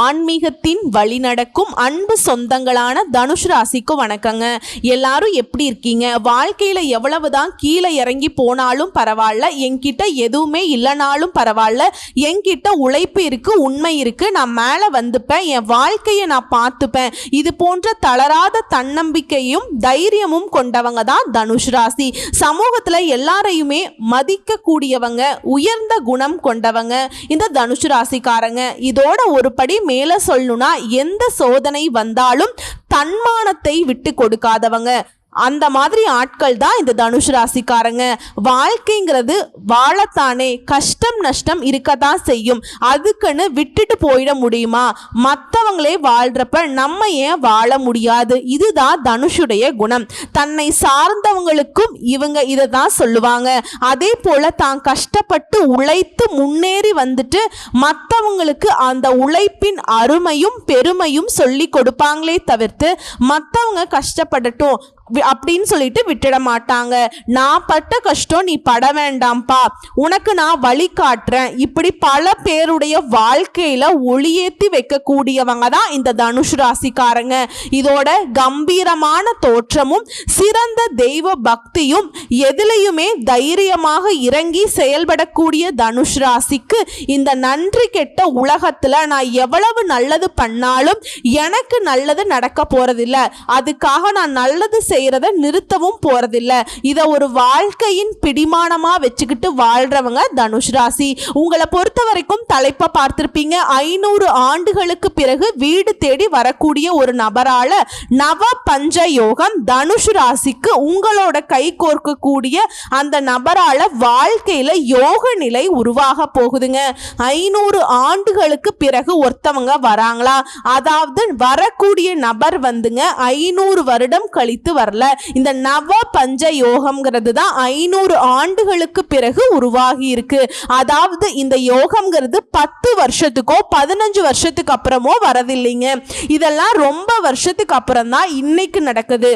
ஆன்மீகத்தின் வழி நடக்கும் அன்பு சொந்தங்களான தனுஷ் ராசிக்கு வணக்கங்க. எல்லாரும் எப்படி இருக்கீங்க? வாழ்க்கையில எவ்வளவுதான் கீழே இறங்கி போனாலும் பரவாயில்ல என்கிட்ட எதுவுமே இல்லைனாலும் பரவாயில்ல என்கிட்ட உழைப்பு இருக்கு உண்மை இருக்கு நான் மேலே வந்துப்பேன் என் வாழ்க்கையை நான் பார்த்துப்பேன். இது போன்ற தளராத தன்னம்பிக்கையும் தைரியமும் கொண்டவங்க தான் தனுஷ் ராசி. சமூகத்தில் எல்லாரையுமே மதிக்கக்கூடியவங்க உயர்ந்த குணம் கொண்டவங்க இந்த தனுஷ் ராசிக்காரங்க. இதோட ஒரு படி மேலே சொல்லணும்னா எந்த சோதனை வந்தாலும் தன்மானத்தை விட்டு கொடுக்காதவங்க. அந்த மாதிரி ஆட்கள் தான் இந்த தனுஷ் ராசிக்காரங்க. வாழ்க்கைங்கிறது வாழத்தானே. கஷ்டம் நஷ்டம் இருக்கத்தான் செய்யும். அதுக்குன்னு விட்டுட்டு போயிட முடியுமா? மற்றவங்களே வாழ்றப்ப நம்ம ஏன் வாழ முடியாது? இதுதான் தனுஷுடைய குணம். தன்னை சார்ந்தவங்களுக்கும் இவங்க இதை தான் சொல்லுவாங்க. அதே போல தான் கஷ்டப்பட்டு உழைத்து முன்னேறி வந்துட்டு மற்றவங்களுக்கு அந்த உழைப்பின் அருமையும் பெருமையும் சொல்லி கொடுப்பாங்களே தவிர்த்து மற்றவங்க கஷ்டப்படட்டும். அப்படின்னு சொல்லிட்டு விட்டுட மாட்டாங்க நான் பட்ட கஷ்டம் நீ பட வேண்டாம்ப்பா. உனக்கு நான் வழி காட்டுறேன். இப்படி பல பேருடைய வாழ்க்கையில ஒளியேத்தி வைக்கக்கூடியவங்க தான் இந்த தனுஷ் ராசிக்காரங்க. இதோட கம்பீரமான தோற்றமும் சிறந்த தெய்வ பக்தியும் எதிலையுமே தைரியமாக இறங்கி செயல்படக்கூடிய தனுஷ் ராசிக்கு இந்த நன்றி கெட்ட உலகத்துல நான் எவ்வளவு நல்லது பண்ணாலும் எனக்கு நல்லது நடக்க போறதில்ல. அதுக்காக நான் நல்லது செய்யறத நிறுத்தவும் போறதில்ல. இதை ஒரு வாழ்க்கையின் பிடிமானமா வச்சுக்கிட்டு வாழ்றவங்க தனுஷ் ராசி. உங்களை பொறுத்த வரைக்கும் தலைப்பை பார்த்திருப்பீங்க. ஐநூறு ஆண்டுகளுக்கு பிறகு வீடு தேடி வரக்கூடிய ஒரு நபரால நவ பஞ்ச யோகம் தனுஷ் ராசிக்கு உங்களோட கை கோர்க்கக்கூடிய அந்த நபரால வாழ்க்கையில யோக நிலை உருவாக போகுதுங்க. ஐநூறு ஆண்டுகளுக்கு பிறகு ஒருத்தவங்க வராங்களா? அதாவது வரக்கூடிய நபர் வந்துங்க ஐநூறு வருடம் கழித்து வரல. இந்த நவ பஞ்ச யோகம்ங்கிறது தான் ஐநூறு ஆண்டுகளுக்கு பிறகு உருவாகி இருக்கு. அதாவது இந்த யோகம்ங்கிறது பத்து வருஷத்துக்கோ பதினஞ்சு வருஷத்துக்கு அப்புறமோ வரதில்லைங்க இதெல்லாம் ரொம்ப வருஷத்துக்கு அப்புறம் தான் இன்னைக்கு நடக்குது.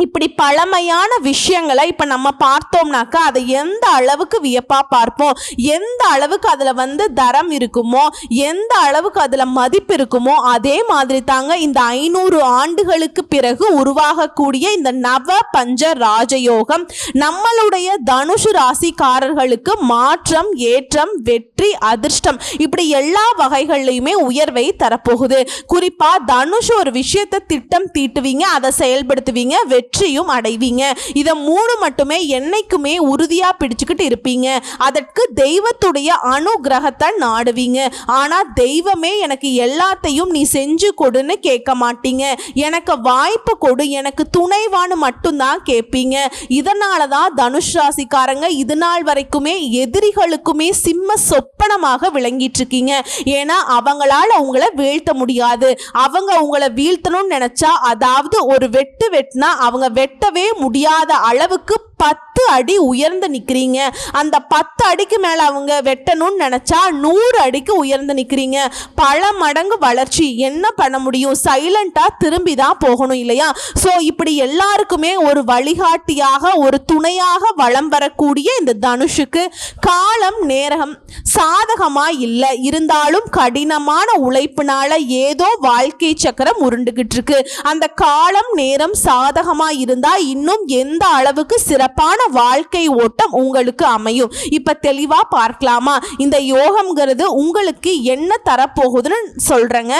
இப்படி பழமையான விஷயங்களை இப்போ நம்ம பார்த்தோம்னாக்கா அதை எந்த அளவுக்கு வியப்பாக பார்ப்போம்? எந்த அளவுக்கு அதில் வந்து தரம் இருக்குமோ எந்த அளவுக்கு அதில் மதிப்பு இருக்குமோ அதே மாதிரி தாங்க இந்த ஐநூறு ஆண்டுகளுக்கு பிறகு உருவாகக்கூடிய இந்த நவ பஞ்ச ராஜயோகம் நம்மளுடைய தனுஷு ராசிக்காரர்களுக்கு மாற்றம் ஏற்றம் வெற்றி அதிர்ஷ்டம் இப்படி எல்லா வகைகள்லையுமே உயர்வை தரப்போகுது. குறிப்பாக தனுஷ் ஒரு விஷயத்தை திட்டம் தீட்டுவீங்க அதை செயல்படுத்துவீங்க வெற்றியும் அடைவீங்க. இதை மூணு மட்டுமே என்னைக்குமே உறுதியாக பிடிச்சுக்கிட்டு இருப்பீங்க. அதற்கு தெய்வத்துடைய அனுகிரகத்தை நாடுவீங்க. ஆனால் தெய்வமே எனக்கு எல்லாத்தையும் நீ செஞ்சு கொடுன்னு கேட்க மாட்டீங்க. எனக்கு வாய்ப்பு கொடு எனக்கு துணைவான்னு மட்டும்தான் கேட்பீங்க. இதனால தான் தனுஷ் ராசிக்காரங்க இது நாள் வரைக்குமே எதிரிகளுக்குமே சிம்ம சொப்பனமாக விளங்கிட்டு இருக்கீங்க ஏன்னா அவங்களால உங்களை வீழ்த்த முடியாது. அவங்க உங்களை வீழ்த்தணும்னு நினைச்சா அதாவது ஒரு வெட்டு வெட்டினா அவங்க வெட்டவே முடியாத அளவுக்கு பத்து அடி உயர்ந்து நிற்கிறீங்க அந்த பத்து அடிக்கு மேலே அவங்க வெட்டணும்னு நினச்சா நூறு அடிக்கு உயர்ந்து நிற்கிறீங்க பல மடங்கு வளர்ச்சி. என்ன பண்ண முடியும்? சைலண்ட்டாக திரும்பி தான் போகணும் இல்லையா? ஸோ இப்படி எல்லாருக்குமே ஒரு வழிகாட்டியாக ஒரு துணையாக வளம் வரக்கூடிய இந்த தனுஷுக்கு காலம் நேரம் சாதகமாக இல்லை. இருந்தாலும் கடினமான உழைப்பினால ஏதோ வாழ்க்கை சக்கரம் உருண்டுகிட்டு இருக்கு. அந்த காலம் நேரம் சாதகமாக இருந்தால் இன்னும் எந்த அளவுக்கு சிறப்பு சிறப்பான வாழ்க்கை ஓட்டம் உங்களுக்கு அமையும். இப்போ தெளிவாக பார்க்கலாமா? இந்த யோகம்ங்கிறது உங்களுக்கு என்ன தரப்போகுதுன்னு சொல்கிறேங்க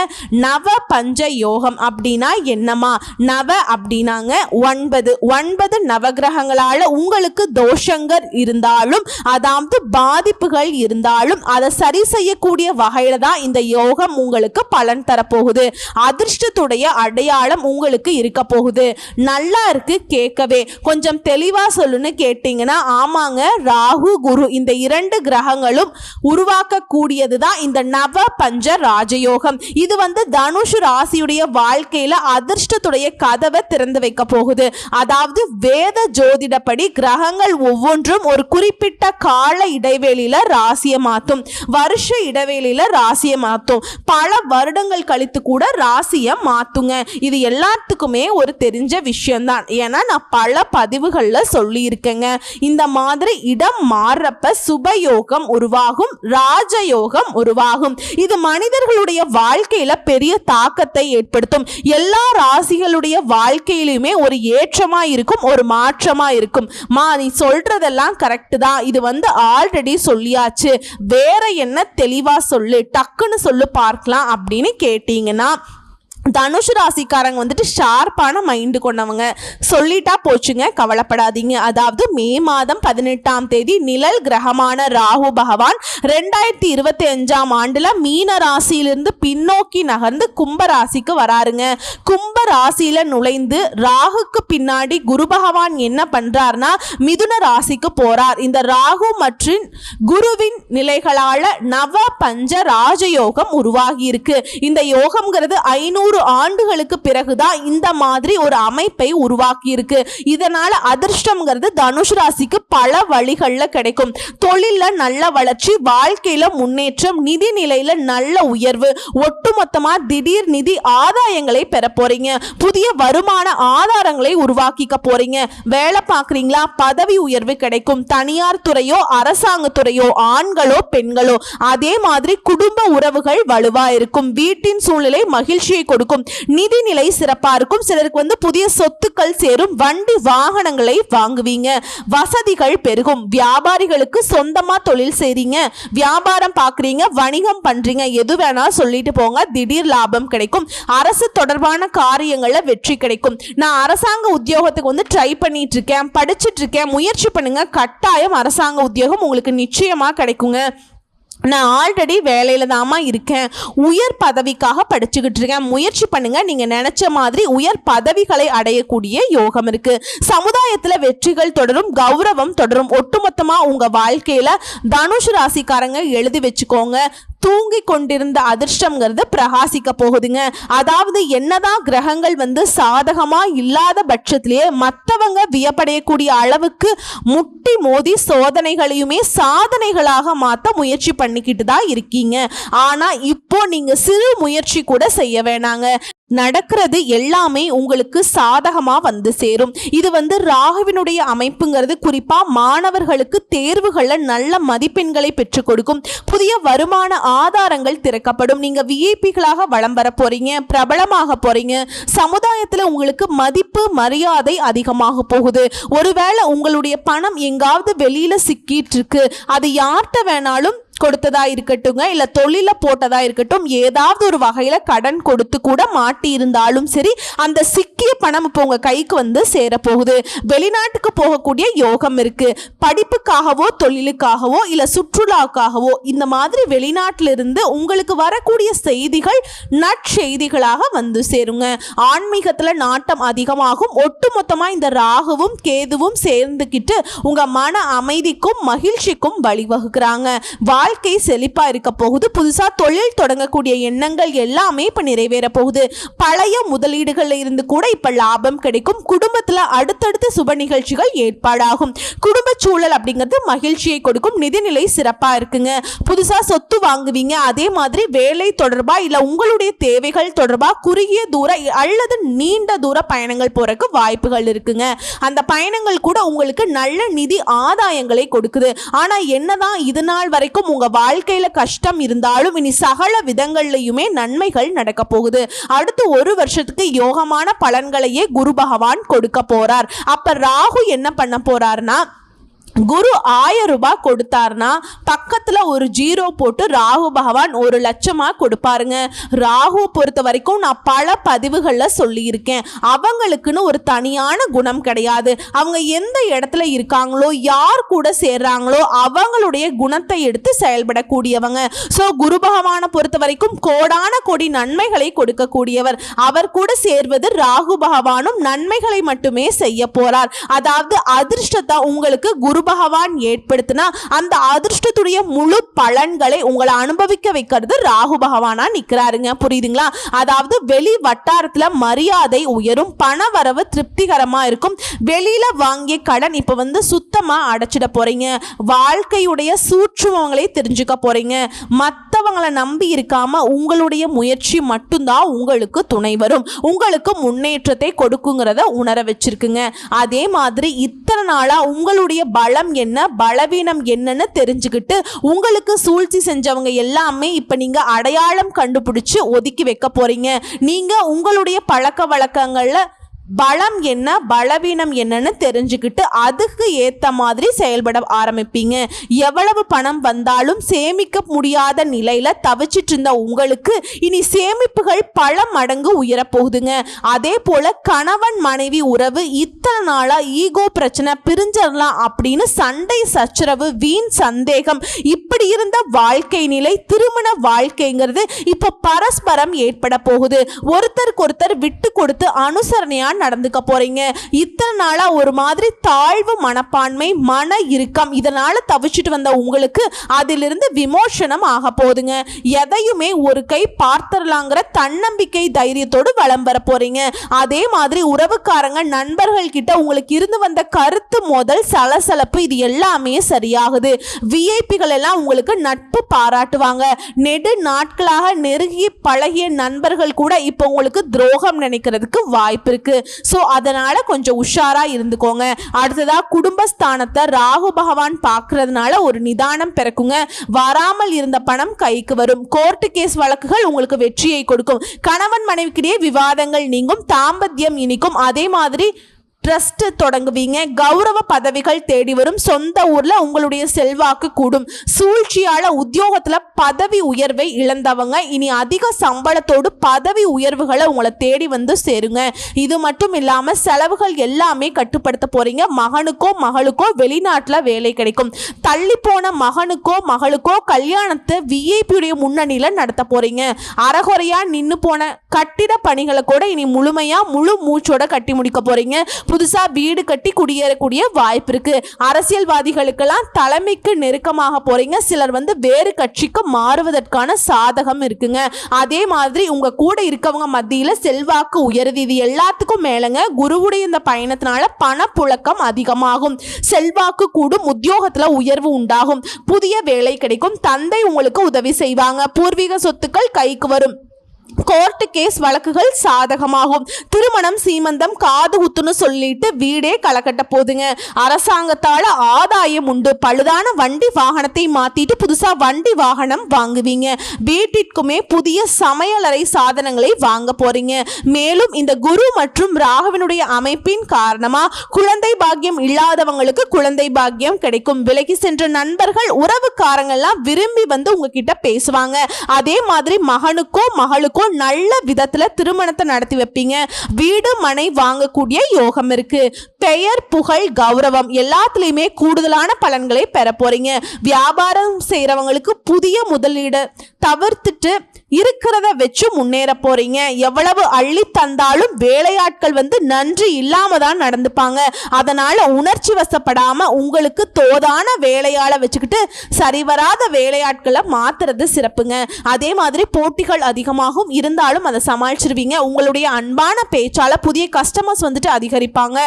நவ பஞ்ச யோகம் அப்படின்னா என்னமா நவ அப்படின்னாங்க ஒன்பது. ஒன்பது நவகிரகங்களால் உங்களுக்கு தோஷங்கள் இருந்தாலும் அதாவது பாதிப்புகள் இருந்தாலும் அதை சரி செய்யக்கூடிய வகையில் தான் இந்த யோகம் உங்களுக்கு பலன் தரப்போகுது. அதிர்ஷ்டத்துடைய அடையாளம் உங்களுக்கு இருக்க போகுது. நல்லா இருக்கு கேட்கவே. கொஞ்சம் தெளிவா சொல்லுன்னு கேட்டிங்கன்னா ஆமாங்க ராகு குரு இந்த இரண்டு கிரகங்களும் உருவாக்கக்கூடியது தான் இந்த நவ பஞ்ச ராஜயோகம். இது வந்து தனுஷ் ராசியுடைய வாழ்க்கையில அதிர்ஷ்டத்துடைய கதவை திறந்து வைக்க போகுது. அதாவது வேத ஜோதிடப்படி கிரகங்கள் ஒவ்வொன்றும் ஒரு குறிப்பிட்ட கால இடைவெளியில ராசியை மாத்தும். வருஷ இடைவெளியில ராசியை மாத்தும். பல வருடங்கள் கழித்து கூட ராசியை மாத்துங்க. இது எல்லாத்துக்குமே ஒரு தெரிஞ்ச விஷயம்தான். ஏன்னா நான் பல பதிவுகளில் சொல்லுவேன் சொல்லியிருக்கேங்க. இந்த மாதிரி இடம் மாறுறப்ப சுபயோகம் உருவாகும் ராஜயோகம் உருவாகும். இது மனிதர்களுடைய வாழ்க்கையில பெரிய தாக்கத்தை ஏற்படுத்தும். எல்லா ராசிகளுடைய வாழ்க்கையிலுமே ஒரு ஏற்றமா இருக்கும் ஒரு மாற்றமா இருக்கும். மா நீ சொல்றதெல்லாம் கரெக்ட் தான். இது வந்து ஆல்ரெடி சொல்லியாச்சு. வேற என்ன தெளிவா சொல்லு டக்குன்னு சொல்லு பார்க்கலாம் அப்படின்னு கேட்டீங்கன்னா தனுஷ் ராசிக்காரங்க வந்துட்டு ஷார்ப்பான மைண்டு கொண்டவங்க. சொல்லிட்டா போச்சுங்க கவலைப்படாதீங்க. அதாவது மே மாதம் பதினெட்டாம் தேதி நிழல் கிரகமான ராகு பகவான் ரெண்டாயிரத்தி இருபத்தி அஞ்சாம் ஆண்டுல மீன ராசியிலிருந்து பின்னோக்கி நகர்ந்து கும்ப ராசிக்கு வராருங்க. கும்ப ராசியில நுழைந்து ராகுக்கு பின்னாடி குரு பகவான் என்ன பண்றார்னா மிதுன ராசிக்கு போறார். இந்த ராகு மற்றும் குருவின் நிலைகளால நவ பஞ்ச ராஜயோகம் உருவாகி இருக்கு இந்த யோகம்ங்கிறது ஐநூறு ஆண்டுகளுக்கு பிறகுதான் இந்த மாதிரி ஒரு அமைப்பை உருவாக்கி இருக்கு இதனால அதிர்ஷ்டம்ங்கிறது தனுஷ் ராசிக்கு பல வழிகள்ல கிடைக்கும். தொழில நல்ல வளர்ச்சி வாழ்க்கையில முன்னேற்றம் நிதி நிலையில நல்ல உயர்வு ஒட்டுமொத்தமா திடீர் நிதி ஆதாயங்களை பெற போறீங்க. புதிய வருமான ஆதாரங்களை உருவாக்கிக்க போறீங்க. வேலை பார்க்குறீங்களா? பதவி உயர்வு கிடைக்கும். தனியார் துறையோ அரசாங்கத்துறையோ ஆண்களோ பெண்களோ அதே மாதிரி குடும்ப உறவுகள் வலுவா இருக்கும். வீட்டின் சூழ்நிலை மகிழ்ச்சியை கொடுக்கும் நிதிநிலை சிறப்பா இருக்கும். சிலருக்கு வந்து புதிய சொத்துக்கள் சேரும். வண்டி வாகனங்களை வாங்குவீங்க. வசதிகள் பெருகும். வியாபாரிகளுக்கு சொந்தமா தொழில் செய்றீங்க. வியாபாரம் பார்க்குறீங்க வணிகம் பண்றீங்க. எது வேணாலும் சொல்லிட்டு போங்க. திடீர் லாபம் கிடைக்கும். அரசு தொடர்பான காரியங்களில் வெற்றி கிடைக்கும். நான் அரசாங்க உத்தியோகத்துக்கு வந்து ட்ரை பண்ணிட்டு இருக்கேன். படிச்சிட்டு இருக்கேன். முயற்சி பண்ணுங்க. கட்டாயம் அரசாங்க உத்தியோகம் உங்களுக்கு நிச்சயமா கிடைக்குங்க. நான் ஆல்ரெடி வேலையில் தாம்மா இருக்கேன். உயர் பதவிக்காக படிச்சுக்கிட்டு இருக்கேன். முயற்சி பண்ணுங்க. நீங்க நினைச்ச மாதிரி உயர் பதவிகளை அடையக்கூடிய யோகம் இருக்கு. சமுதாயத்தில் வெற்றிகள் தொடரும் கௌரவம் தொடரும். ஒட்டுமொத்தமாக உங்க வாழ்க்கையில தனுஷ் ராசிக்காரங்க எழுதி வச்சுக்கோங்க. தூங்கி கொண்டிருந்த அதிர்ஷ்டம்ங்கிறது பிரகாசிக்க போகுதுங்க. அதாவது என்னதான் கிரகங்கள் வந்து சாதகமா இல்லாத பட்சத்திலேயே மற்றவங்க வியப்படையக்கூடிய அளவுக்கு முட்டி மோதி சோதனைகளையுமே சாதனைகளாக மாற்ற முயற்சி பண்ணிக்கிட்டு தான் இருக்கீங்க. ஆனா இப்போ நீங்க சிறு முயற்சி கூட செய்ய வேணாங்க. நடக்கிறது எல்லாமே உங்களுக்கு சாதகமா வந்து சேரும். இது வந்து ராகுவினுடைய அமைப்புங்கிறது குறிப்பா மாணவர்களுக்கு தேர்வுகள்ல நல்ல மதிப்பெண்களை பெற்றுக் கொடுக்கும். புதிய வருமான ஆதாரங்கள் திறக்கப்படும். நீங்க விஐபிகளாக வளம் வர போறீங்க பிரபலமாக போறீங்க சமுதாயத்துல உங்களுக்கு மதிப்பு மரியாதை அதிகமாக போகுது. ஒருவேளை உங்களுடைய பணம் எங்காவது வெளியில சிக்கிட்டு இருக்கு அது யார்கிட்ட வேணாலும் கொடுத்ததா இருக்கட்டுங்க இல்ல தொழில போட்டதா இருக்கட்டும் ஏதாவது ஒரு வகையில கடன் கொடுத்து கூட மாட்டி இருந்தாலும் சரி அந்த சிக்கிய பணம் இப்போ உங்க கைக்கு வந்து சேரப்போகுது. வெளிநாட்டுக்கு போகக்கூடிய யோகம் இருக்கு. படிப்புக்காகவோ தொழிலுக்காகவோ இல்ல சுற்றுலாக்காகவோ இந்த மாதிரி வெளிநாட்டிலிருந்து உங்களுக்கு வரக்கூடிய செய்திகள் நற்செய்திகளாக வந்து சேருங்க. ஆன்மீகத்துல நாட்டம் அதிகமாகும். ஒட்டுமொத்தமா இந்த ராகுவும் கேதுவும் சேர்ந்துக்கிட்டு உங்க மன அமைதிக்கும் மகிழ்ச்சிக்கும் வழிவகுக்கிறாங்க. வாழ்க்கை செழிப்பா இருக்க போகுது. புதுசா தொழில் தொடங்கக்கூடிய எண்ணங்கள் எல்லாமே இப்ப நிறைவேற போகுது. பழைய முதலீடுகள்ல இருந்து கூட இப்ப லாபம் கிடைக்கும். குடும்பத்துல அடுத்தடுத்த சுப நிகழ்ச்சிகள் ஏற்பாடாகும். குடும்ப சூழல் அப்படிங்கிறது மகிழ்ச்சியை கொடுக்கும். நிதிநிலை சிறப்பா இருக்குங்க. புதுசா சொத்து வாங்குவீங்க. அதே மாதிரி வேலை தொடர்பா இல்ல உங்களுடைய தேவைகள் தொடர்பா குறுகிய தூர அல்லது நீண்ட தூர பயணங்கள் போறதுக்கு வாய்ப்புகள் இருக்குங்க. அந்த பயணங்கள் கூட உங்களுக்கு நல்ல நிதி ஆதாயங்களை கொடுக்குது. ஆனா என்னதான் இது நாள் வரைக்கும் உங்க வாழ்க்கையில கஷ்டம் இருந்தாலும் இனி சகல விதங்கள்லையுமே நன்மைகள் நடக்க போகுது. அடுத்து ஒரு வருஷத்துக்கு யோகமான பலன்களையே குரு பகவான் கொடுக்க போறார். அப்ப ராகு என்ன பண்ண போறாருன்னா குரு ஆயிரம் ரூபாய் கொடுத்தாருன்னா பக்கத்தில் ஒரு ஜீரோ போட்டு ராகு பகவான் ஒரு லட்சமாக கொடுப்பாருங்க. ராகு பொறுத்த வரைக்கும் நான் பல பதிவுகளில் சொல்லியிருக்கேன். அவங்களுக்குன்னு ஒரு தனியான குணம் கிடையாது. அவங்க எந்த இடத்துல இருக்காங்களோ யார் கூட சேர்றாங்களோ அவங்களுடைய குணத்தை எடுத்து செயல்படக்கூடியவங்க. ஸோ குரு பகவானை பொறுத்த வரைக்கும் கோடான கோடி நன்மைகளை கொடுக்கக்கூடியவர். அவர் கூட சேர்வது ராகு பகவானும் நன்மைகளை மட்டுமே செய்ய போறார். அதாவது அதிர்ஷ்டத்தை உங்களுக்கு குரு பகவான் ஏற்படுத்தினா அந்த அதிர்ஷ்டத்துடைய முழு பலன்களை உங்களை அனுபவிக்க வைக்கிறது ராகு பகவானா நிக்கிறாருங்க. புரியுதுங்களா? அதாவது வெளி வட்டாரத்துல மரியாதை உயரும் பண வரவு திருப்திகரமா இருக்கும். வெளியில வாங்கிய கடன் இப்போ வந்து சுத்தமா அடைச்சிட போறீங்க. வாழ்க்கையுடைய சூட்சுமங்களை தெரிஞ்சுக்க போறீங்க. மற்றவங்களை நம்பி இருக்காம உங்களுடைய முயற்சி மட்டும்தான் உங்களுக்கு துணை வரும். உங்களுக்கு முன்னேற்றத்தை கொடுக்குங்கிறத உணர வச்சிருக்குங்க. அதே மாதிரி இத்தனை நாளா உங்களுடைய பலம் என்ன பலவீனம் என்னன்னு தெரிஞ்சுக்கிட்டு உங்களுக்கு சூழ்ச்சி செஞ்சவங்க எல்லாமே இப்ப நீங்க அடையாளம் கண்டுபிடிச்சு ஒதுக்கி வைக்க போறீங்க. நீங்க உங்களுடைய பழக்க வழக்கங்கள்ல பலம் என்ன பலவீனம் என்னன்னு தெரிஞ்சுக்கிட்டு அதுக்கு ஏற்ற மாதிரி செயல்பட ஆரம்பிப்பீங்க. எவ்வளவு பணம் வந்தாலும் சேமிக்க முடியாத நிலையில் தவிச்சிட்டு இருந்த உங்களுக்கு இனி சேமிப்புகள் பல மடங்கு உயரப்போகுதுங்க. அதே போல் கணவன் மனைவி உறவு இத்தனை நாளாக ஈகோ பிரச்சனை பிரிஞ்சிடலாம் அப்படின்னு சண்டை சச்சரவு வீண் சந்தேகம் இப்படி இருந்த வாழ்க்கை நிலை திருமண வாழ்க்கைங்கிறது இப்போ பரஸ்பரம் ஏற்பட போகுது. ஒருத்தருக்கு ஒருத்தர் விட்டு கொடுத்து அனுசரணையா நடந்துக்க போறீங்க? இத்தனை நாளா ஒரு மாதிரி தாழ்வு மனப்பான்மை மன இறுக்கம் இதனால தவிச்சிட்டு வந்த உங்களுக்கு அதிலிருந்து விமோசனம் ஆக போகுதுங்க. எதையுமே ஒரு கை பார்த்துடலாங்கிற தன்னம்பிக்கை தைரியத்தோடு வளம் வர போறீங்க. அதே மாதிரி உறவுக்காரங்க நண்பர்கள் கிட்ட உங்களுக்கு இருந்து வந்த கருத்து மோதல் சலசலப்பு இது எல்லாமே சரியாகுது. விஐபிகள் எல்லாம் உங்களுக்கு நட்பு பாராட்டுவாங்க. நெடு நாட்களாக நெருங்கி பழகிய நண்பர்கள் கூட இப்போ உங்களுக்கு துரோகம் நினைக்கிறதுக்கு வாய்ப்பு இருக்கு. ஸோ அதனால கொஞ்சம் உஷாரா இருந்துக்கோங்க. அடுத்ததாக குடும்பஸ்தானத்தை ராகு பகவான் பார்க்கறதுனால ஒரு நிதானம் பிறக்குங்க. வராமல் இருந்த பணம் கைக்கு வரும். கோர்ட்டு கேஸ் வழக்குகள் உங்களுக்கு வெற்றியை கொடுக்கும். கணவன் மனைவிக்கிடையே விவாதங்கள் நீங்கும். தாம்பத்தியம் இனிக்கும். அதே மாதிரி ட்ரஸ்ட் தொடங்குவீங்க. கௌரவ பதவிகள் தேடி வரும். சொந்த ஊர்ல உங்களுடைய செல்வாக்கு கூடும். சூழ்ச்சியால உத்தியோகத்துல பதவி உயர்வை இழந்தவங்க இனி அதிக சம்பளத்தோடு பதவி உயர்வுகளை உங்களை தேடி வந்து சேருங்க. இது மட்டும் இல்லாம செலவுகள் எல்லாமே கட்டுப்படுத்த போறீங்க. மகனுக்கோ மகளுக்கோ வெளிநாட்டுல வேலை கிடைக்கும். தள்ளி போன மகனுக்கோ மகளுக்கோ கல்யாணத்தை விஐபியுடைய முன்னணியில நடத்த போறீங்க. அறகுறையா நின்று போன கட்டிட பணிகளை கூட இனி முழுமையா முழு மூச்சோட கட்டி முடிக்க போறீங்க. புதுசா வீடு கட்டி குடியேறக்கூடிய வாய்ப்பு இருக்கு. அரசியல்வாதிகளுக்கெல்லாம் தலைமைக்கு நெருக்கமாக போறீங்க. சிலர் வந்து வேறு கட்சிக்கு மாறுவதற்கான சாதகம் இருக்குங்க. அதே மாதிரி உங்க கூட இருக்கவங்க மத்தியில செல்வாக்கு உயருது. இது எல்லாத்துக்கும் மேலங்க குருவுடைய இந்த பயணத்தினால பணப்புழக்கம் அதிகமாகும். செல்வாக்கு கூடும் உத்தியோகத்துல உயர்வு உண்டாகும். புதிய வேலை கிடைக்கும். தந்தை உங்களுக்கு உதவி செய்வாங்க. பூர்வீக சொத்துக்கள் கைக்கு வரும். கோர்ட்டு கேஸ் வழக்குகள் சாதகமாகும். திருமணம் சீமந்தம் காது குத்துன்னு சொல்லிட்டு வீடே கலக்கட்ட போகுதுங்க அரசாங்கத்தால ஆதாயம் உண்டு. பழுதான வண்டி வாகனத்தை மாத்திட்டு புதுசா வண்டி வாகனம் வாங்குவீங்க. வீட்டிற்குமே புதிய சமையலறை சாதனங்களை வாங்க போறீங்க. மேலும் இந்த குரு மற்றும் ராகவனுடைய அமைப்பின் காரணமா குழந்தை பாக்கியம் இல்லாதவங்களுக்கு குழந்தை பாக்கியம் கிடைக்கும். விலகி சென்ற நண்பர்கள் உறவுக்காரங்கள்லாம் விரும்பி வந்து உங்ககிட்ட பேசுவாங்க. அதே மாதிரி மகனுக்கோ மகளுக்கோ நல்ல விதத்துல திருமணத்தை நடத்தி வைப்பீங்க. வீடு மனை வாங்கக்கூடிய யோகம் இருக்கு. பெயர் புகழ் கௌரவம் எல்லாத்துலேயுமே கூடுதலான பலன்களை பெற போறீங்க வியாபாரம் செய்கிறவங்களுக்கு புதிய முதலீடு தவிர்த்துட்டு இருக்கிறத வச்சு முன்னேற போறீங்க. எவ்வளவு அள்ளி தந்தாலும் வேலையாட்கள் வந்து நன்றி இல்லாம தான் நடந்துப்பாங்க. அதனால உணர்ச்சி வசப்படாம உங்களுக்கு தோதான வேலையாளை வச்சுக்கிட்டு சரிவராத வேலையாட்களை மாத்துறது சிறப்புங்க. அதே மாதிரி போட்டிகள் அதிகமாகும் இருந்தாலும் அதை சமாளிச்சிருவீங்க. உங்களுடைய அன்பான பேச்சால புதிய கஸ்டமர்ஸ் வந்துட்டு அதிகரிப்பாங்க.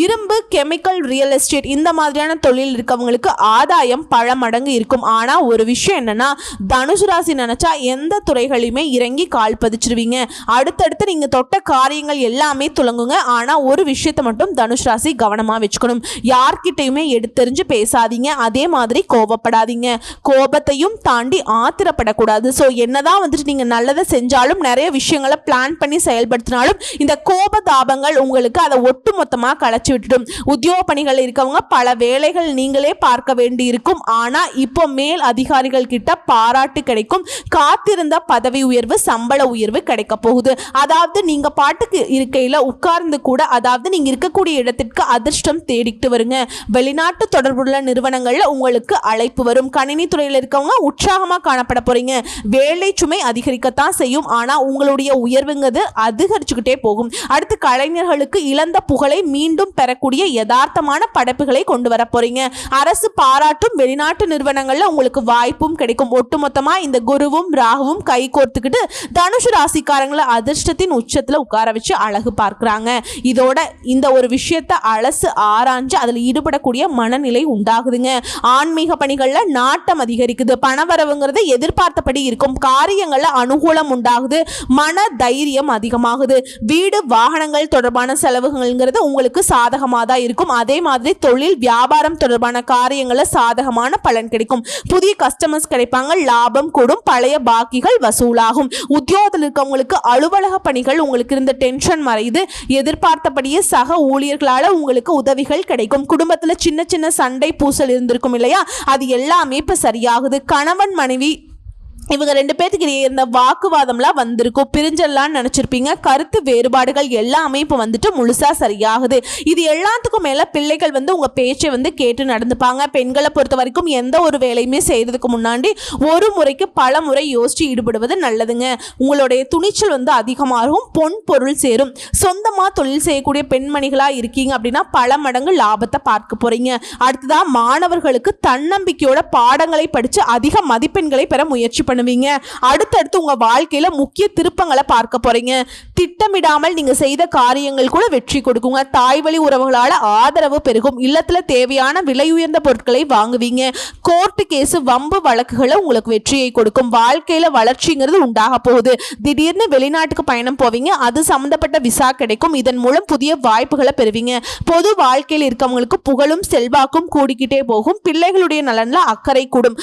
இரும்பு கெமிக்கல் ரியல் எஸ்டேட் இந்த மாதிரியான தொழில் இருக்கவங்களுக்கு ஆதாயம் பல மடங்கு இருக்கும். ஆனால் ஒரு விஷயம் என்னென்னா தனுசு ராசி நினச்சா எந்த துறைகளையுமே இறங்கி கால் பதிச்சிருவீங்க. அடுத்தடுத்து நீங்கள் தொட்ட காரியங்கள் எல்லாமே துலங்குங்க ஆனால் ஒரு விஷயத்தை மட்டும் தனுஷ் ராசி கவனமாக வச்சுக்கணும். யார்கிட்டையுமே எடுத்தெறிஞ்சு பேசாதீங்க. அதே மாதிரி கோபப்படாதீங்க. கோபத்தையும் தாண்டி ஆத்திரப்படக்கூடாது. ஸோ என்னதான் வந்துட்டு நீங்கள் நல்லதை செஞ்சாலும் நிறைய விஷயங்களை பிளான் பண்ணி செயல்படுத்தினாலும் இந்த கோப தாபங்கள் உங்களுக்கு அதை ஒட்டுமொத்தமாக மொத்தமாக களைச்சி விட்டுடும் உத்தியோக பணிகள் இருக்கவங்க பல வேலைகள் நீங்களே பார்க்க வேண்டி இருக்கும் ஆனால் இப்போ மேல் அதிகாரிகள் கிட்ட பாராட்டு கிடைக்கும். காத்திருந்த பதவி உயர்வு சம்பள உயர்வு கிடைக்க போகுது. அதாவது நீங்க பாட்டுக்கு இருக்கையில உட்கார்ந்து கூட அதாவது நீங்க இருக்கக்கூடிய இடத்திற்கு அதிர்ஷ்டம் தேடிட்டு வருங்க. வெளிநாட்டு தொடர்புள்ள நிறுவனங்கள்ல உங்களுக்கு அழைப்பு வரும். கணினி துறையில் இருக்கவங்க உற்சாகமா காணப்பட போறீங்க. வேலை சுமை அதிகரிக்கத்தான் செய்யும். ஆனா உங்களுடைய உயர்வுங்கிறது அதிகரிச்சுக்கிட்டே போகும். அடுத்து கலைஞர்களுக்கு இழந்த புகழை மீண்டும் பெறக்கூடிய யதார்த்தமான படைப்புகளை கொண்டு வர போறீங்க. அரசு பாராட்டும் வெளிநாட்டு நிறுவனங்கள்ல உங்களுக்கு வாய்ப்பும் கிடைக்கும். ஒட்டுமொத்தமா இந்த குருவும் ராகுவும் கை கோர்த்துக்கிட்டு தனுஷு ராசிக்காரங்களை அதிர்ஷ்டத்தின் உச்சத்துல உட்கார வச்சு அழகு பார்க்குறாங்க. இதோட இந்த ஒரு விஷயத்தை அலசு ஆராய்ஞ்சு அதில் ஈடுபடக்கூடிய மனநிலை உண்டாகுதுங்க. ஆன்மீக பணிகள்ல நாட்டம் அதிகரிக்குது. பணவரவுங்கிறது எதிர்பார்த்தபடி இருக்கும். காரியங்கள்ல அனுகூலம் உண்டாகுது. மன தைரியம் அதிகமாகுது. வீடு வாகனங்கள் தொடர்பான செலவுகள்ங்கிறது உங்களுக்கு சாதகமாக தான் இருக்கும். அதே மாதிரி தொழில் வியாபாரம் தொடர்பான காரியங்களில் சாதகமான பலன் கிடைக்கும். புதிய கஸ்டமர்ஸ் கிடைப்பாங்க. லாபம் கூடும். பழைய பாக்கிகள் வசூலாகும். உத்தியோகத்தில் இருக்கவங்களுக்கு அலுவலக பணிகள் உங்களுக்கு இருந்த டென்ஷன் மறையுது. எதிர்பார்த்தபடியே சக ஊழியர்களால் உங்களுக்கு உதவிகள் கிடைக்கும். குடும்பத்தில் சின்ன சின்ன சண்டை பூசல் இருந்திருக்கும் இல்லையா? அது எல்லாமே இப்போ சரியாகுது. கணவன் மனைவி இவங்க ரெண்டு பேர்த்துக்கு இடையே இருந்த வாக்குவாதம்லாம் வந்திருக்கும் பிரிஞ்செல்லாம் நினச்சிருப்பீங்க. கருத்து வேறுபாடுகள் எல்லாமே இப்போ வந்துட்டு முழுசாக சரியாகுது. இது எல்லாத்துக்கும் மேலே பிள்ளைகள் வந்து உங்கள் பேச்சை வந்து கேட்டு நடந்துப்பாங்க. பெண்களை பொறுத்த வரைக்கும் எந்த ஒரு வேலையுமே செய்கிறதுக்கு முன்னாடி ஒரு முறைக்கு பல முறை யோசித்து ஈடுபடுவது நல்லதுங்க. உங்களுடைய துணிச்சல் வந்து அதிகமாகும் பொன் பொருள் சேரும். சொந்தமாக தொழில் செய்யக்கூடிய பெண்மணிகளாக இருக்கீங்க அப்படின்னா பல மடங்கு லாபத்தை பார்க்க போகிறீங்க அடுத்ததாக மாணவர்களுக்கு தன்னம்பிக்கையோட பாடங்களை படித்து அதிக மதிப்பெண்களை பெற முயற்சி பண்ணுவீங்க? அடுத்தடுத்து உங்க வாழ்க்கையில முக்கிய திருப்பங்களை பார்க்க போறீங்க. திட்டமிடாமல் நீங்கள் செய்த காரியங்கள் கூட வெற்றி கொடுக்குங்க. தாய் வழி உறவுகளால் ஆதரவு பெருகும். இல்லத்தில் தேவையான விலை உயர்ந்த பொருட்களை வாங்குவீங்க. கோர்ட்டு கேஸு வம்பு வழக்குகளை உங்களுக்கு வெற்றியை கொடுக்கும். வாழ்க்கையில் வளர்ச்சிங்கிறது உண்டாக போகுது. திடீர்னு வெளிநாட்டுக்கு பயணம் போவீங்க. அது சம்மந்தப்பட்ட விசா கிடைக்கும். இதன் மூலம் புதிய வாய்ப்புகளை பெறுவீங்க. பொது வாழ்க்கையில் இருக்கவங்களுக்கு புகழும் செல்வாக்கும் கூடிக்கிட்டே போகும். பிள்ளைகளுடைய நலனில் அக்கறை கூடும்.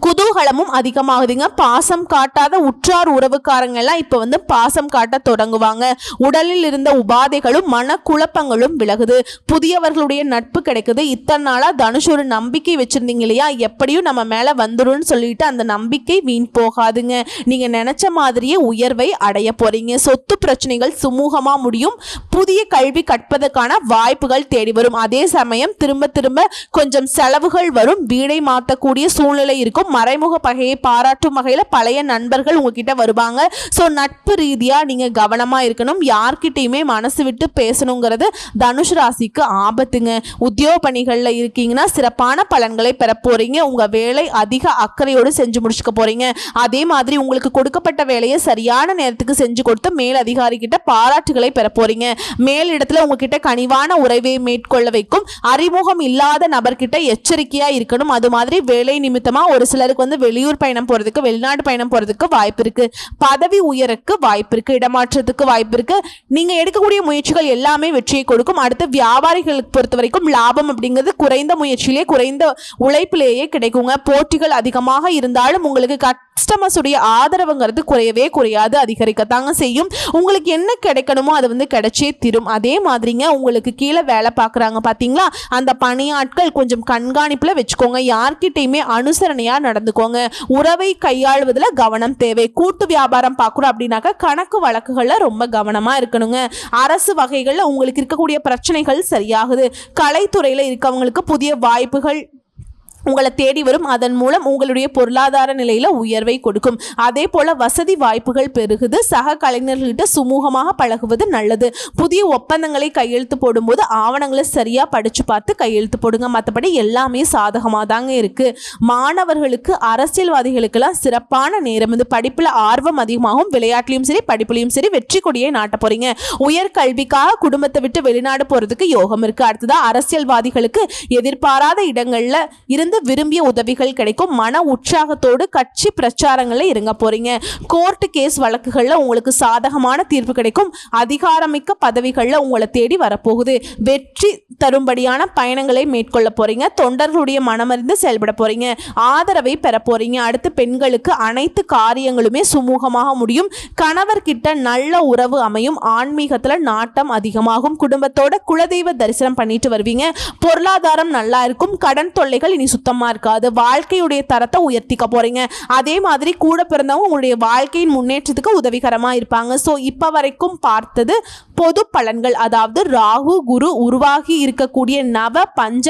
குதூகலமும் அதிகமாகுதுங்க. பாசம் காட்டாத உற்றார் உறவுக்காரங்க எல்லாம் இப்போ வந்து பாசம் காட்ட தொடங்குவாங்க. உடலில் இருந்த உபாதைகளும் மனக்குழப்பங்களும் விலகுது. புதியவர்களுடைய நட்பு கிடைக்குது. இத்தனை நாளாக தனுஷ் ஒரு நம்பிக்கை வச்சுருந்தீங்க இல்லையா? எப்படியும் நம்ம மேலே வந்துடும் சொல்லிட்டு அந்த நம்பிக்கை வீண் போகாதுங்க. நீங்கள் நினச்ச மாதிரியே உயர்வை அடைய போகிறீங்க சொத்து பிரச்சனைகள் சுமூகமாக முடியும். புதிய கல்வி கற்பதற்கான வாய்ப்புகள் தேடி வரும். அதே சமயம் திரும்ப திரும்ப கொஞ்சம் செலவுகள் வரும். வீடை மாற்றக்கூடிய சூழ்நிலை இருக்கும். மறைமுக பகையை பாராட்டும் வகையில் பழைய நண்பர்கள் உங்ககிட்ட வருவாங்க. ஸோ நட்பு ரீதியாக நீங்கள் கவனமாக இருக்கணும். யார்கிட்டையுமே மனசு விட்டு பேசணுங்கிறது தனுஷ் ராசிக்கு ஆபத்துங்க. உத்தியோக பணிகளில் இருக்கீங்கன்னா சிறப்பான பலன்களை பெற போகிறீங்க உங்கள் வேலை அதிக அக்கறையோடு செஞ்சு முடிச்சுக்க போகிறீங்க அதே மாதிரி உங்களுக்கு கொடுக்கப்பட்ட வேலையை சரியான நேரத்துக்கு செஞ்சு கொடுத்து மேல் அதிகாரிகிட்ட பாராட்டுகளை பெற போகிறீங்க மேல் இடத்துல உங்ககிட்ட கனிவான உறவை மேற்கொள்ள வைக்கும். அறிமுகம் இல்லாத நபர்கிட்ட எச்சரிக்கையாக இருக்கணும். அது மாதிரி வேலை நிமித்தமாக ஒரு சிலருக்கு வந்து வெளியூர் பயணம் போகிறதுக்கு வெளிநாடு பயணம் போகிறதுக்கு வாய்ப்பு இருக்குது பதவி உயரக்கு வாய்ப்பு இருக்குது இடமாற்றத்துக்கு வாய்ப்பு இருக்குது நீங்கள் எடுக்கக்கூடிய முயற்சிகள் எல்லாமே வெற்றியை கொடுக்கும். அடுத்து வியாபாரிகளுக்கு பொறுத்த வரைக்கும் லாபம் அப்படிங்கிறது குறைந்த முயற்சியிலே குறைந்த உழைப்பிலேயே கிடைக்குங்க. போட்டிகள் அதிகமாக இருந்தாலும் உங்களுக்கு கஸ்டமர்ஸ் உடைய ஆதரவுங்கிறது குறையவே குறையாது அதிகரிக்கத்தாங்க செய்யும். உங்களுக்கு என்ன கிடைக்கணுமோ அது வந்து கிடைச்சே திரும். அதே மாதிரிங்க உங்களுக்கு கீழே வேலை பார்க்குறாங்க பார்த்தீங்களா? அந்த பணியாட்கள் கொஞ்சம் கண்காணிப்பில் வச்சுக்கோங்க. யார்கிட்டையுமே அனுசரணையாக நடந்துக்கோங்க. உறவை கையாளுவதில் கவனம் தேவை. கூட்டு வியாபாரம் பார்க்குறோம் அப்படின்னாக்கா கணக்கு வழக்குகளில் ரொம்ப கவனமாக இருக்கணுங்க. அரசு வகைகளில் உங்களுக்கு இருக்கக்கூடிய பிரச்சனைகள் சரியாகுது. கலைத்துறையில் இருக்கவங்களுக்கு புதிய வாய்ப்புகள் உங்களை தேடி வரும். அதன் மூலம் உங்களுடைய பொருளாதார நிலையில உயர்வை கொடுக்கும். அதே போல வசதி வாய்ப்புகள் பெருகுது. சக கலைஞர்கள்கிட்ட சுமூகமாக பழகுவது நல்லது. புதிய ஒப்பந்தங்களை கையெழுத்து போடும்போது ஆவணங்களை சரியா படிச்சு பார்த்து கையெழுத்து போடுங்க. மற்றபடி எல்லாமே சாதகமாக தாங்க இருக்கு. மாணவர்களுக்கு அரசியல்வாதிகளுக்கெல்லாம் சிறப்பான நேரம் இது. படிப்புல ஆர்வம் அதிகமாகும் விளையாட்டிலையும் சரி படிப்புலையும் சரி வெற்றி கொடியை நாட்ட போறீங்க. உயர்கல்விக்காக குடும்பத்தை விட்டு வெளிநாடு போறதுக்கு யோகம் இருக்கு. அடுத்ததா அரசியல்வாதிகளுக்கு எதிர்பாராத இடங்கள்ல இருந்து விரும்பிய உதவிகள் கிடைக்கும். மன உற்சாகத்தோடு கட்சி பிரச்சாரங்களில் இறங்க போறீங்க. கோர்ட்டு கேஸ் வழக்குகளில் உங்களுக்கு சாதகமான தீர்ப்பு கிடைக்கும். அதிகாரமிக்க பதவிகளில் உங்களை தேடி வரப்போகுது. வெற்றி தரும்படியான பயணங்களை மேற்கொள்ள போறீங்க. தொண்டர்களுடைய மனமறிந்து செயல்பட போறீங்க. ஆதரவை பெற போறீங்க. அடுத்து பெண்களுக்கு அனைத்து காரியங்களுமே சுமூகமாக முடியும். கணவர்கிட்ட நல்ல உறவு அமையும். ஆன்மீகத்தில் நாட்டம் அதிகமாகும். குடும்பத்தோட குலதெய்வ தரிசனம் பண்ணிட்டு வருவீங்க. பொருளாதாரம் நல்லா இருக்கும். கடன் தொல்லைகள் இனி சுத்தம் சுத்தமாக இருக்காது. வாழ்க்கையுடைய தரத்தை உயர்த்திக்க போகிறீங்க அதே மாதிரி கூட பிறந்தவங்க உங்களுடைய வாழ்க்கையின் முன்னேற்றத்துக்கு உதவிகரமாக இருப்பாங்க. ஸோ இப்போ வரைக்கும் பார்த்தது பொது பலன்கள். அதாவது ராகு குரு உருவாகி இருக்கக்கூடிய நவ பஞ்ச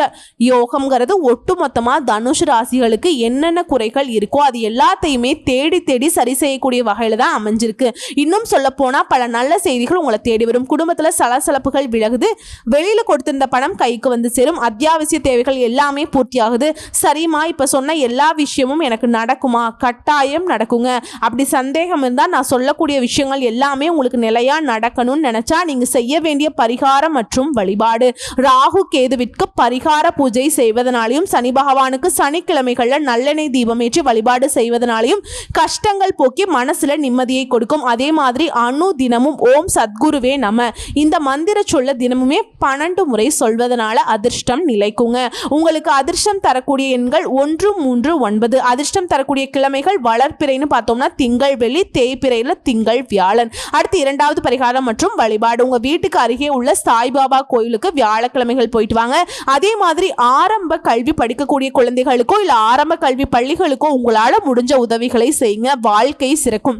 யோகம்ங்கிறது ஒட்டுமொத்தமாக தனுஷ் ராசிகளுக்கு என்னென்ன குறைகள் இருக்கோ அது எல்லாத்தையுமே தேடி தேடி சரி செய்யக்கூடிய வகையில் தான் அமைஞ்சிருக்கு. இன்னும் சொல்ல போனால் பல நல்ல செய்திகள் உங்களை தேடி வரும். குடும்பத்தில் சலசலப்புகள் விலகுது. வெளியில் கொடுத்திருந்த பணம் கைக்கு வந்து சேரும். அத்தியாவசிய தேவைகள் எல்லாமே பூர்த்தியாகுது. சரிம்மா இப்போ சொன்ன எல்லா விஷயமும் எனக்கு நடக்குமா? கட்டாயம் நடக்குங்க. அப்படி சந்தேகம் இருந்தால் நான் சொல்லக்கூடிய விஷயங்கள் எல்லாமே உங்களுக்கு நிலையா நடக்கணும்னு நினைச்சா நீங்க செய்ய வேண்டிய பரிகாரம் மற்றும் வழிபாடு. ராகு கேதுவிற்கு பரிகார பூஜை செய்வதனாலையும் சனி பகவானுக்கு சனிக்கிழமைகளில் நல்லெண்ணெய் தீபம் ஏற்றி வழிபாடு செய்வதனாலையும் கஷ்டங்கள் போக்கி மனசுல நிம்மதியை கொடுக்கும். அதே மாதிரி அணு தினமும் ஓம் சத்குருவே நம. இந்த மந்திர சொல்ல தினமுமே பன்னெண்டு முறை சொல்வதனால அதிர்ஷ்டம் நிலைக்குங்க. உங்களுக்கு அதிர்ஷ்டம் தரக்கூடிய எண்கள் ஒன்று மூன்று ஒன்பது. அதிர்ஷ்டம் தரக்கூடிய கிழமைகள் வளர்ப்பிறைன்னு பார்த்தோம்னா திங்கள் வெள்ளி தேய்பிறையில் திங்கள் வியாழன். அடுத்து இரண்டாவது பரிகாரம் மற்றும் வழிபாடு. உங்கள் வீட்டுக்கு அருகே உள்ள சாய்பாபா கோயிலுக்கு வியாழக்கிழமைகள் போயிட்டு வாங்க. அதே மாதிரி ஆரம்ப கல்வி படிக்கக்கூடிய குழந்தைகளுக்கோ இல்லை ஆரம்ப கல்வி பள்ளிகளுக்கோ உங்களால் முடிஞ்ச உதவிகளை செய்யுங்க. வாழ்க்கை சிறக்கும்.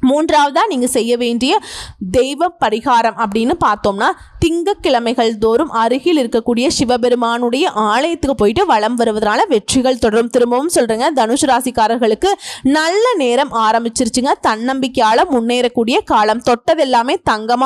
மூன்றாவதாக நீங்கள் செய்ய வேண்டிய தெய்வ பரிகாரம் அப்படின்னு பார்த்தோம்னா திங்கக்கிழமைகள் தோறும் அருகில் இருக்கக்கூடிய சிவபெருமானுடைய ஆலயத்துக்கு போயிட்டு வளம் வருவதனால வெற்றிகள் தொடரும். திரும்பவும் சொல்கிறேங்க தனுஷ் ராசிக்காரர்களுக்கு நல்ல நேரம் ஆரம்பிச்சிருச்சுங்க. தன்னம்பிக்கையால் முன்னேறக்கூடிய காலம். தொட்டது எல்லாமே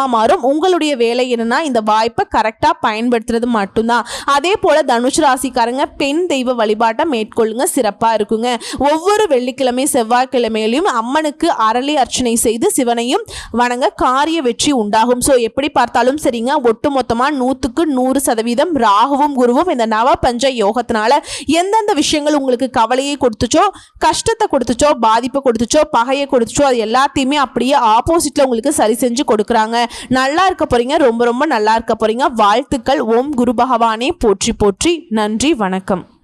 மாறும். உங்களுடைய வேலை என்னன்னா இந்த வாய்ப்பை கரெக்டாக பயன்படுத்துறது மட்டும்தான். அதே போல் தனுஷ் ராசிக்காரங்க பெண் தெய்வ வழிபாட்டை மேற்கொள்ளுங்க. சிறப்பாக இருக்குங்க. ஒவ்வொரு வெள்ளிக்கிழமை செவ்வாய்க்கிழமையிலையும் அம்மனுக்கு அரளி அர்ச்சனை செய்து சிவனையும் வணங்க காரிய வெற்றி உண்டாகும். ஸோ எப்படி பார்த்தாலும் சரிங்க ஒட்டு மொத்தமாக நூற்றுக்கு நூறு சதவீதம் ராகுவும் குருவும் இந்த நவ பஞ்ச யோகத்தினால எந்தெந்த விஷயங்கள் உங்களுக்கு கவலையை கொடுத்துச்சோ கஷ்டத்தை கொடுத்துச்சோ பாதிப்பை கொடுத்துச்சோ பகையை கொடுத்துச்சோ அது எல்லாத்தையுமே அப்படியே ஆப்போசிட்ல உங்களுக்கு சரி செஞ்சு கொடுக்குறாங்க. நல்லா இருக்க போறீங்க ரொம்ப ரொம்ப நல்லா இருக்க போறீங்க. வாழ்த்துக்கள். ஓம் குரு பகவானே போற்றி போற்றி. நன்றி வணக்கம்.